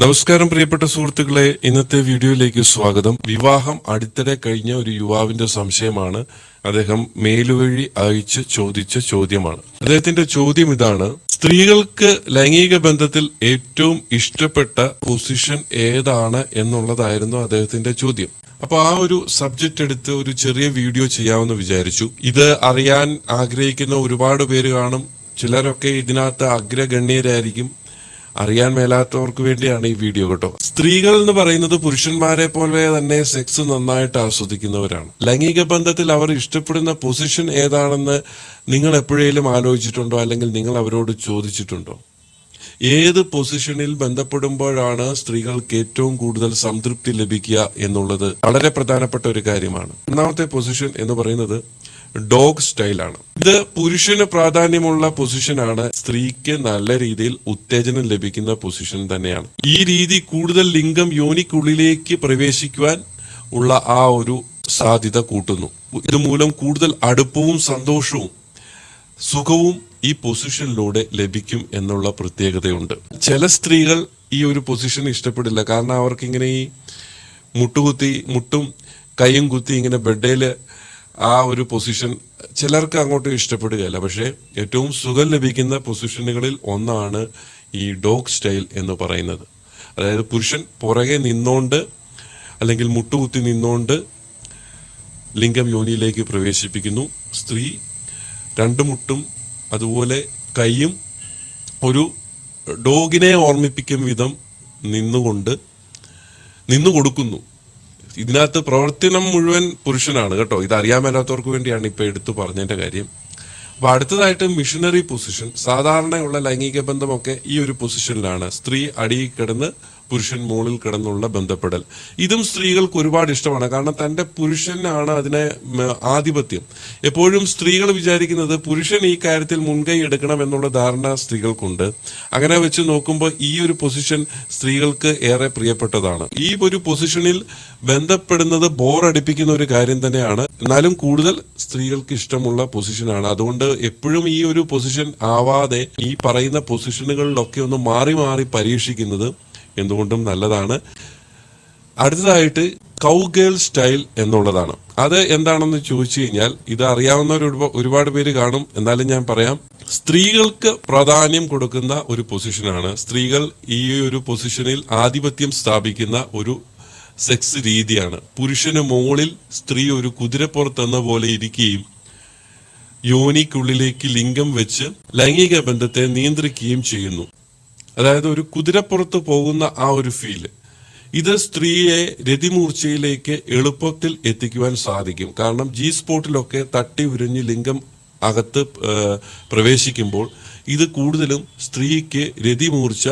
നമസ്കാരം പ്രിയപ്പെട്ട സുഹൃത്തുക്കളെ. ഇന്നത്തെ വീഡിയോയിലേക്ക് സ്വാഗതം. വിവാഹം അടുത്തിടെ കഴിഞ്ഞ ഒരു യുവാവിന്റെ സംശയമാണ്. അദ്ദേഹം മേലുവഴി അയച്ച് ചോദിച്ച ചോദ്യമാണ്. അദ്ദേഹത്തിന്റെ ചോദ്യം ഇതാണ്. സ്ത്രീകൾക്ക് ലൈംഗിക ബന്ധത്തിൽ ഏറ്റവും ഇഷ്ടപ്പെട്ട പൊസിഷൻ ഏതാണ് എന്നുള്ളതായിരുന്നു അദ്ദേഹത്തിന്റെ ചോദ്യം. അപ്പൊ ആ ഒരു സബ്ജക്റ്റ് എടുത്ത് ഒരു ചെറിയ വീഡിയോ ചെയ്യാമെന്ന് വിചാരിച്ചു. ഇത് അറിയാൻ ആഗ്രഹിക്കുന്ന ഒരുപാട് പേര് കാണും. ചിലരൊക്കെ ഇതിനകത്ത് അഗ്രഗണ്യരായിരിക്കും. അറിയാൻ മേലാത്തവർക്ക് വേണ്ടിയാണ് ഈ വീഡിയോ കേട്ടോ. സ്ത്രീകൾ എന്ന് പറയുന്നത് പുരുഷന്മാരെ പോലെ തന്നെ സെക്സ് നന്നായിട്ട് ആസ്വദിക്കുന്നവരാണ്. ലൈംഗിക ബന്ധത്തിൽ അവർ ഇഷ്ടപ്പെടുന്ന പൊസിഷൻ ഏതാണെന്ന് നിങ്ങൾ എപ്പോഴേലും ആലോചിച്ചിട്ടുണ്ടോ? അല്ലെങ്കിൽ നിങ്ങൾ അവരോട് ചോദിച്ചിട്ടുണ്ടോ? ഏത് പൊസിഷനിൽ ബന്ധപ്പെടുമ്പോഴാണ് സ്ത്രീകൾക്ക് ഏറ്റവും കൂടുതൽ സംതൃപ്തി ലഭിക്കുക എന്നുള്ളത് വളരെ പ്രധാനപ്പെട്ട ഒരു കാര്യമാണ്. ഒന്നാമത്തെ പൊസിഷൻ എന്ന് പറയുന്നത് ഡോഗ് സ്റ്റൈലാണ്. ഇത് പുരുഷന് പ്രാധാന്യമുള്ള പൊസിഷനാണ് സ്ത്രീക്ക് നല്ല രീതിയിൽ ഉത്തേജനം ലഭിക്കുന്ന പൊസിഷൻ തന്നെയാണ്. ഈ രീതി കൂടുതൽ ലിംഗം യോനിക്കുള്ളിലേക്ക് പ്രവേശിക്കുവാൻ ഉള്ള ആ ഒരു സാധ്യത കൂട്ടുന്നു. ഇതുമൂലം കൂടുതൽ അടുപ്പവും സന്തോഷവും സുഖവും ഈ പൊസിഷനിലൂടെ ലഭിക്കും എന്നുള്ള പ്രത്യേകതയുണ്ട്. ചില സ്ത്രീകൾ ഈ ഒരു പൊസിഷൻ ഇഷ്ടപ്പെടില്ല. കാരണം അവർക്ക് ഇങ്ങനെ ഈ മുട്ടുകുത്തി മുട്ടും കൈയും കുത്തി ഇങ്ങനെ ബെഡേൽ ആ ഒരു പൊസിഷൻ ചിലർക്ക് അങ്ങോട്ട് ഇഷ്ടപ്പെടുകയല്ല. പക്ഷേ ഏറ്റവും സുഖം ലഭിക്കുന്ന പൊസിഷനുകളിൽ ഒന്നാണ് ഈ ഡോഗ് സ്റ്റൈൽ എന്ന് പറയുന്നത്. അതായത് പുരുഷൻ പുറകെ നിന്നോണ്ട് അല്ലെങ്കിൽ മുട്ടുകുത്തി നിന്നോണ്ട് ലിംഗം യോനിയിലേക്ക് പ്രവേശിപ്പിക്കുന്നു. സ്ത്രീ രണ്ട് മുട്ടും അതുപോലെ കൈയും ഒരു ഡോഗിനെ ഓർമ്മിപ്പിക്കും വിധം നിന്നുകൊണ്ട് നിന്നു കൊടുക്കുന്നു ഇതിനകത്ത് പ്രവർത്തനം മുഴുവൻ പുരുഷനാണ് കേട്ടോ. ഇത് അറിയാൻ മേലാത്തവർക്ക് വേണ്ടിയാണ് ഇപ്പൊ എടുത്തു പറഞ്ഞതിന്റെ കാര്യം. അപ്പൊ അടുത്തതായിട്ട് മിഷനറി പൊസിഷൻ സാധാരണയുള്ള ലൈംഗിക ബന്ധമൊക്കെ ഈ ഒരു പൊസിഷനിലാണ് സ്ത്രീ അടിയിൽ കിടന്ന് പുരുഷൻ മോളിൽ കിടന്നുള്ള ബന്ധപ്പെടൽ. ഇതും സ്ത്രീകൾക്ക് ഒരുപാട് ഇഷ്ടമാണ്. കാരണം തന്റെ പുരുഷനാണ് അതിനെ ആധിപത്യം. എപ്പോഴും സ്ത്രീകൾ വിചാരിക്കുന്നത് പുരുഷൻ ഈ കാര്യത്തിൽ മുൻകൈ എടുക്കണം എന്നുള്ള ധാരണ സ്ത്രീകൾക്കുണ്ട്. അങ്ങനെ വെച്ച് നോക്കുമ്പോൾ ഈ ഒരു പൊസിഷൻ സ്ത്രീകൾക്ക് ഏറെ പ്രിയപ്പെട്ടതാണ്. ഈ ഒരു പൊസിഷനിൽ ബന്ധപ്പെടുന്നത് ബോറടിപ്പിക്കുന്ന ഒരു കാര്യം തന്നെയാണ്. എന്നാലും കൂടുതൽ സ്ത്രീകൾക്ക് ഇഷ്ടമുള്ള പൊസിഷനാണ്. അതുകൊണ്ട് എപ്പോഴും ഈ ഒരു പൊസിഷൻ ആവാതെ ഈ പറയുന്ന പൊസിഷനുകളിലൊക്കെ ഒന്ന് മാറി മാറി പരീക്ഷിക്കുന്നത് എന്തുകൊണ്ടും നല്ലതാണ്. അടുത്തതായിട്ട് കൗഗേൾ സ്റ്റൈൽ എന്നുള്ളതാണ്. അത് എന്താണെന്ന് ചോദിച്ചു കഴിഞ്ഞാൽ ഇത് അറിയാവുന്നവർ ഒരുപ- ഒരുപാട് പേര് കാണും. എന്നാലും ഞാൻ പറയാം സ്ത്രീകൾക്ക് പ്രാധാന്യം കൊടുക്കുന്ന ഒരു പൊസിഷനാണ് സ്ത്രീകൾ ഈ ഒരു പൊസിഷനിൽ ആധിപത്യം സ്ഥാപിക്കുന്ന ഒരു സെക്സ് രീതിയാണ്. പുരുഷന് മുകളിൽ സ്ത്രീ ഒരു കുതിരപ്പുറത്തെന്ന പോലെ ഇരിക്കുകയും യോനിക്കുള്ളിലേക്ക് ലിംഗം വെച്ച് ലൈംഗിക ബന്ധത്തെ നിയന്ത്രിക്കുകയും ചെയ്യുന്നു. അതായത് ഒരു കുതിരപ്പുറത്ത് പോകുന്ന ആ ഒരു ഫീൽ ഇത് സ്ത്രീയെ രതിമൂർച്ചയിലേക്ക് എളുപ്പത്തിൽ എത്തിക്കുവാൻ സാധിക്കും. കാരണം ജി സ്പോട്ടിലൊക്കെ തട്ടി ഉരിഞ്ഞ് ലിംഗം അകത്ത് പ്രവേശിക്കുമ്പോൾ ഇത് കൂടുതലും സ്ത്രീക്ക് രതിമൂർച്ച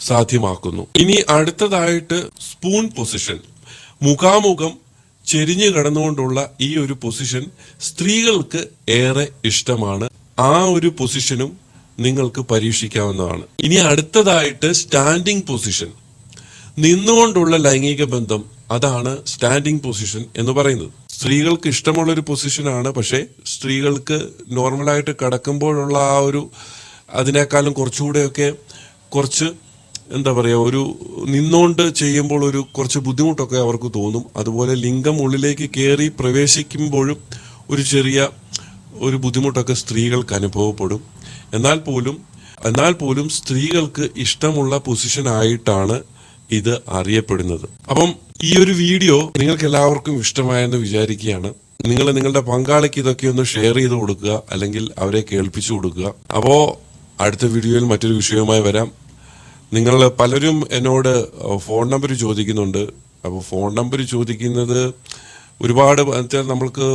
സാധ്യമാക്കുന്നു. ഇനി അടുത്തതായിട്ട് സ്പൂൺ പൊസിഷൻ മുഖാമുഖം ചെരിഞ്ഞു കിടന്നുകൊണ്ടുള്ള ഈ ഒരു പൊസിഷൻ സ്ത്രീകൾക്ക് ഏറെ ഇഷ്ടമാണ്. ആ ഒരു പൊസിഷനും നിങ്ങൾക്ക് പരീക്ഷിക്കാവുന്നതാണ്. ഇനി അടുത്തതായിട്ട് സ്റ്റാൻഡിംഗ് പൊസിഷൻ നിന്നുകൊണ്ടുള്ള ലൈംഗിക ബന്ധം അതാണ് സ്റ്റാൻഡിംഗ് പൊസിഷൻ എന്ന് പറയുന്നത്. സ്ത്രീകൾക്ക് ഇഷ്ടമുള്ള ഒരു പൊസിഷനാണ് പക്ഷേ സ്ത്രീകൾക്ക് നോർമലായിട്ട് കിടക്കുമ്പോഴുള്ള ആ ഒരു അതിനേക്കാളും കുറച്ചുകൂടെയൊക്കെ കുറച്ച് എന്താ പറയുക ഒരു നിന്നുകൊണ്ട് ചെയ്യുമ്പോൾ ഒരു കുറച്ച് ബുദ്ധിമുട്ടൊക്കെ അവർക്ക് തോന്നും. അതുപോലെ ലിംഗം ഉള്ളിലേക്ക് കയറി പ്രവേശിക്കുമ്പോഴും ഒരു ചെറിയ ഒരു ബുദ്ധിമുട്ടൊക്കെ സ്ത്രീകൾക്ക് അനുഭവപ്പെടും. എന്നാൽ പോലും എന്നാൽ പോലും സ്ത്രീകൾക്ക് ഇഷ്ടമുള്ള പൊസിഷൻ ആയിട്ടാണ് ഇത് അറിയപ്പെടുന്നത്. അപ്പം ഈ ഒരു വീഡിയോ നിങ്ങൾക്ക് എല്ലാവർക്കും ഇഷ്ടമായെന്ന് വിചാരിക്കുകയാണ്. നിങ്ങൾ നിങ്ങളുടെ പങ്കാളിക്ക് ഇതൊക്കെ ഒന്ന് ഷെയർ ചെയ്ത് കൊടുക്കുക അല്ലെങ്കിൽ അവരെ കേൾപ്പിച്ചു കൊടുക്കുക. അപ്പോൾ അടുത്ത വീഡിയോയിൽ മറ്റൊരു വിഷയവുമായി വരാം. നിങ്ങൾ പലരും എന്നോട് ഫോൺ നമ്പർ ചോദിക്കുന്നുണ്ട്. അപ്പോൾ ഫോൺ നമ്പർ ചോദിക്കുന്നത് ഒരുപാട് നമ്മൾക്ക്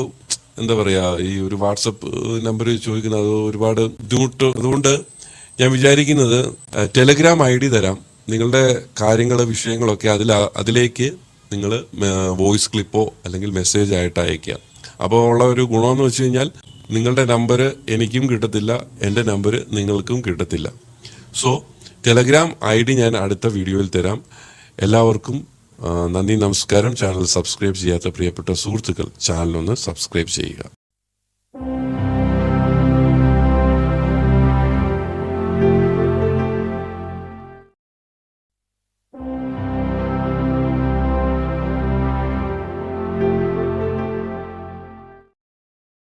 എന്താ പറയാ ഈ ഒരു വാട്സപ്പ് നമ്പർ ചോദിക്കുന്നത് അത് ഒരുപാട് ബുദ്ധിമുട്ട്. അതുകൊണ്ട് ഞാൻ വിചാരിക്കുന്നത് ടെലഗ്രാം ഐ ഡി തരാം. നിങ്ങളുടെ കാര്യങ്ങൾ വിഷയങ്ങളൊക്കെ അതിൽ അതിലേക്ക് നിങ്ങൾ വോയിസ് ക്ലിപ്പോ അല്ലെങ്കിൽ മെസ്സേജ് ആയിട്ട് അയക്കുക അപ്പോൾ ഉള്ള ഒരു ഗുണമെന്ന് വെച്ച് കഴിഞ്ഞാൽ നിങ്ങളുടെ നമ്പർ എനിക്കും കിട്ടത്തില്ല എന്റെ നമ്പർ നിങ്ങൾക്കും കിട്ടത്തില്ല. സോ ടെലഗ്രാം ഐ ഡി ഞാൻ അടുത്ത വീഡിയോയിൽ തരാം. എല്ലാവർക്കും നന്ദി നമസ്കാരം. ചാനൽ സബ്സ്ക്രൈബ് ചെയ്യാത്ത പ്രിയപ്പെട്ട സുഹൃത്തുക്കൾ ചാനലൊന്ന് സബ്സ്ക്രൈബ് ചെയ്യുക.